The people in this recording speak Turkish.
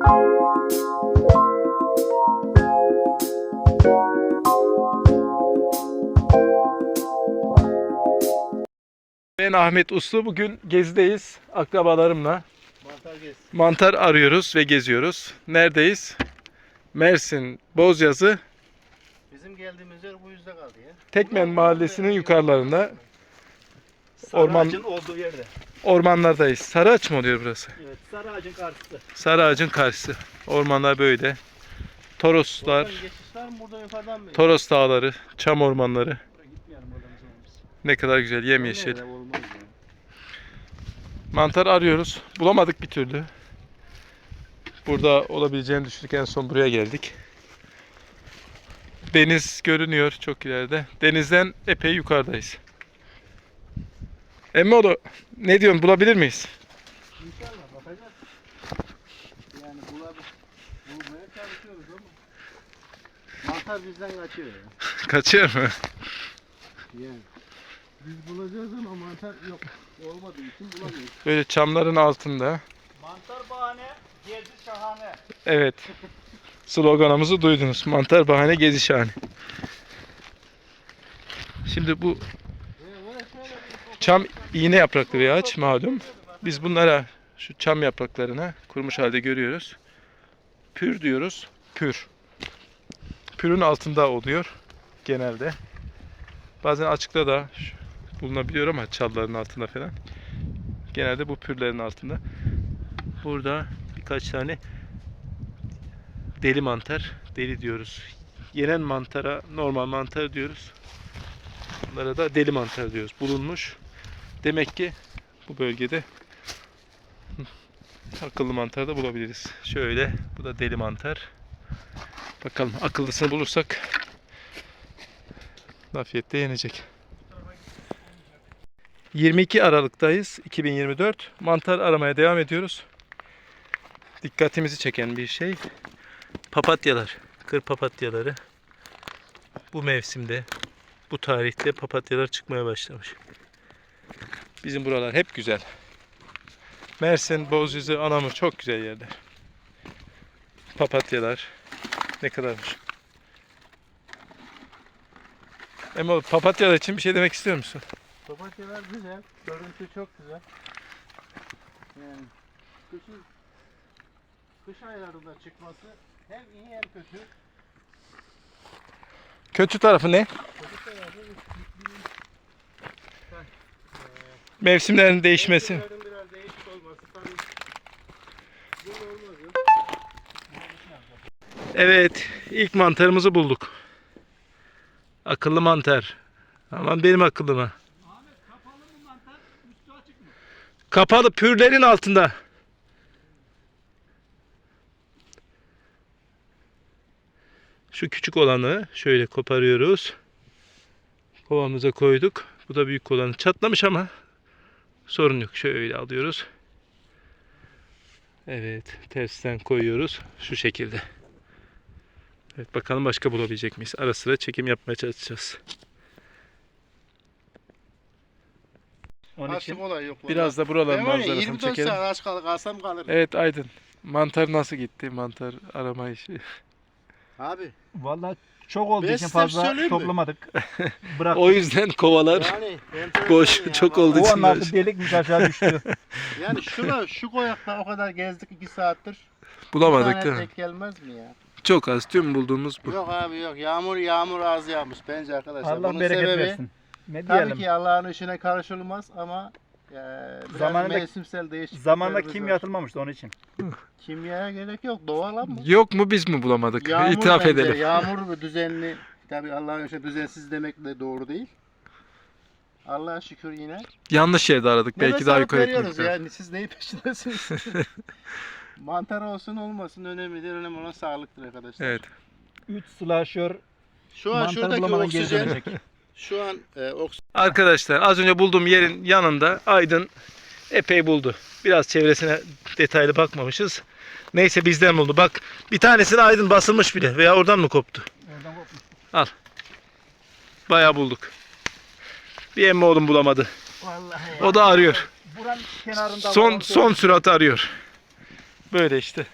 Ben Ahmet Uslu. Bugün gezideyiz akrabalarımla. Mantar gez. Mantar arıyoruz ve geziyoruz. Neredeyiz? Mersin, Bozyazı, Bizim geldiğimiz yer bu yüzde kaldı ya. Tekmen Mahallesi'nin yukarılarında Orman- Sarı ağacın olduğu yerde. ormanlardayız. Sarıaç mı oluyor burası? Evet, sarı ağacın karşısı. Sarı ağacın karşısı. Ormanlar böyle. Toroslar? Toros dağları, çam ormanları. Ne kadar güzel yemyeşil. Mantar arıyoruz. Bulamadık bir türlü. Burada olabileceğini düşündük. En son buraya geldik. Deniz görünüyor çok ileride. Denizden epey yukarıdayız. Emmoğlu ne diyorsun bulabilir miyiz? İnşallah bakacağız. Yani bulabil bulmaya çalışıyoruz ama mantar bizden kaçıyor ya. Kaçıyor mu? Yani biz bulacağız ama mantar yok. Olmadığı için bulamıyoruz. Böyle çamların altında. Mantar bahane, gezi şahane. Evet. Sloganımızı duydunuz. Mantar bahane gezi şahane. Şimdi bu çam iğne yapraklı bir ağaç malum. Biz bunlara şu çam yapraklarına kurumuş halde görüyoruz. Pür diyoruz. Pür. Pürün altında oluyor genelde. Bazen açıkta da bulunabiliyor ama çalların altında falan. Genelde bu pürlerin altında. Burada birkaç tane deli mantar, deli diyoruz. Yenen mantara normal mantar diyoruz. Bunlara da deli mantar diyoruz. Bulunmuş. Demek ki bu bölgede akıllı mantar da bulabiliriz. Şöyle, bu da deli mantar. Bakalım akıllısını bulursak Lafiyette yenecek. 22 Aralık'tayız. 2024. Mantar aramaya devam ediyoruz. Dikkatimizi çeken bir şey papatyalar, kır papatyaları bu mevsimde, bu tarihte papatyalar çıkmaya başlamış. Bizim buralar hep güzel. Mersin, Bozyazı, Anamur çok güzel yerler. Papatyalar ne kadarmış. Ama papatyalar için bir şey demek istiyor musun? Papatyalar güzel. Görüntü çok güzel. Yani kışın kış aylarında çıkması hem iyi hem kötü. Kötü tarafı ne? Kötü tarafı iklimin Mevsimlerin değişmesi. mevsimlerin biraz değişik olması tabii. Bu olmaz yok. Evet, ilk mantarımızı bulduk. Akıllı mantar. Aman benim akıllıma. Kapalı pürlerin altında. Şu küçük olanı şöyle koparıyoruz. Kovamıza koyduk. Bu da büyük olanı. Çatlamış ama sorun yok. Şöyle alıyoruz. Evet, tersten koyuyoruz şu şekilde. Evet, bakalım başka bulabilecek miyiz? Ara sıra çekim yapmaya çalışacağız. Onun için Açlık olay yok. Biraz da buraların manzarasını 24 çekelim. saat aç kal kalsam kalırım. Evet Aydın. Mantar nasıl gitti? Mantar arama işi. Abi Vallahi çok olduğu Ben için size fazla söyleyeyim mi? toplamadık. Bırak. O yüzden kovalar yani boş ya, çok olduğu o için anlarda böyle delikmiş aşağı düştü. Yani şuna şu koyakta o kadar gezdik 2 saattir. bulamadık değil mi? tek gelmez mi ya? Çok az. Tüm bulduğumuz bu. Yok abi yok. Yağmur yağmur az yağmış bence arkadaşlar. Allah Bunun bereket sebebi versin. Ne tabii diyelim? ki Allah'ın işine karışılmaz ama e, biraz Zamanında- mevsimsel değişikliklerimiz Zamanında kimya atılmamıştı onun için. Kimyaya gerek yok. Doğal ama. Yok mu biz mi bulamadık? Yağmur İtiraf bence, edelim. Yağmur düzenli. Tabii Allah'ın işine düzensiz demek de doğru değil. Allah'a şükür yine. Yanlış yerde aradık. Belki Nefes daha yukarı veriyoruz etmek lazım. yani. Siz neyin peşindesiniz? Mantar olsun olmasın önemli değil. Önemli olan sağlıktır arkadaşlar. Evet. 3 slasher Şu an mantar şuradaki oksijen, şu an e, oksijen Arkadaşlar az önce bulduğum yerin yanında Aydın epey buldu. Biraz çevresine detaylı bakmamışız. Neyse bizden buldu. Bak bir tanesine Aydın basılmış bile. Veya oradan mı koptu? Oradan kopmuş. Bayağı bulduk. Bir emmi oğlum bulamadı. Vallahi O da arıyor. Buranın kenarında Son son sürat arıyor. Böyle işte.